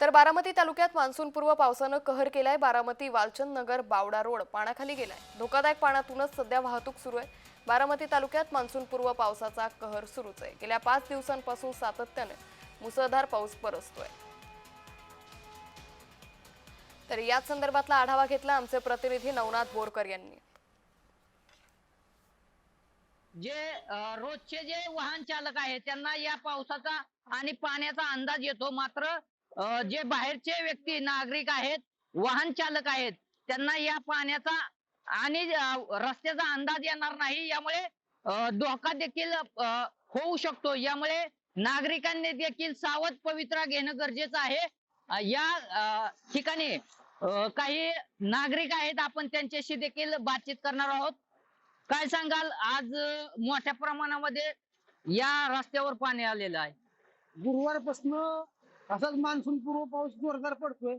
तर बारामती तालुक्यात मान्सूनपूर्व पावसानं कहर केलाय. बारामती वालचंद नगर बावडा रोड पाण्याखाली गेलाय. धोकादायक पाण्यातूनच सध्या वाहतूक सुरू आहे. बारामती तालुक्यात मान्सूनपूर्व पावसाचा कहर सुरूच आहे. गेल्या पाच दिवसांपासून सातत्याने मुसळधार पाऊस बरसतोय तर याच संदर्भातला आढावा घेतला आमचे प्रतिनिधी नवनाथ बोरकर यांनी. जे रोजचे जे वाहन चालक आहेत त्यांना या पावसाचा आणि पाण्याचा अंदाज येतो. मात्र जे बाहेरचे व्यक्ती नागरिक आहेत वाहन चालक आहेत त्यांना या पाण्याचा आणि रस्त्याचा अंदाज येणार नाही. यामुळे धोका देखील होऊ शकतो. यामुळे नागरिकांनी देखील सावध पवित्रा घेणं गरजेचं आहे. या ठिकाणी काही नागरिक आहेत आपण त्यांच्याशी देखील बातचीत करणार आहोत. काय सांगाल? आज मोठ्या प्रमाणामध्ये या रस्त्यावर पाणी आलेलं आहे. गुरुवारपासून असाच मान्सून पूर्व पाऊस जोरदार पडतोय.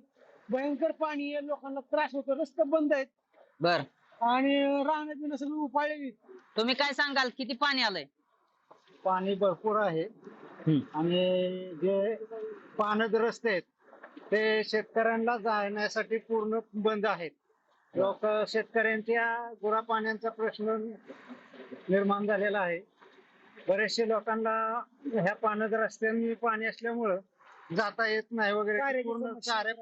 भयंकर पाणी आहे लोकांना त्रास होतो रस्ते बंद आहेत. बर. आणि राहणं पिणं सगळं उपाळलेली तुम्ही काय सांगाल किती पाणी आलंय? पाणी भरपूर आहे. आणि जे पाण्याचे रस्ते आहेत ते शेतकऱ्यांना जाण्यासाठी पूर्ण बंद आहेत. लोक शेतकऱ्यांच्या गुरा पाण्याचा प्रश्न निर्माण झालेला आहे. बरेचशे लोकांना ह्या पाण्याच्या रस्त्यांनी पाणी असल्यामुळं जाता येत नाही वगैरे पूर्ण चाऱ्या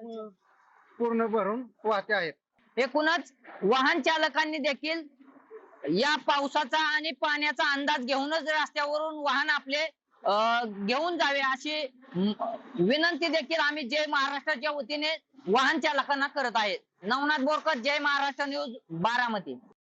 पूर्ण भरून वाहते आहेत. एकूणच वाहन चालकांनी देखील या पावसाचा आणि पाण्याचा अंदाज घेऊनच रस्त्यावरून वाहन आपले अ, घेऊन जावे अशी म, विनंती देखील आम्ही जय महाराष्ट्राच्या वतीने वाहन चालकांना करत आहे. नवनाथ बोरकर जय महाराष्ट्र न्यूज बारामती.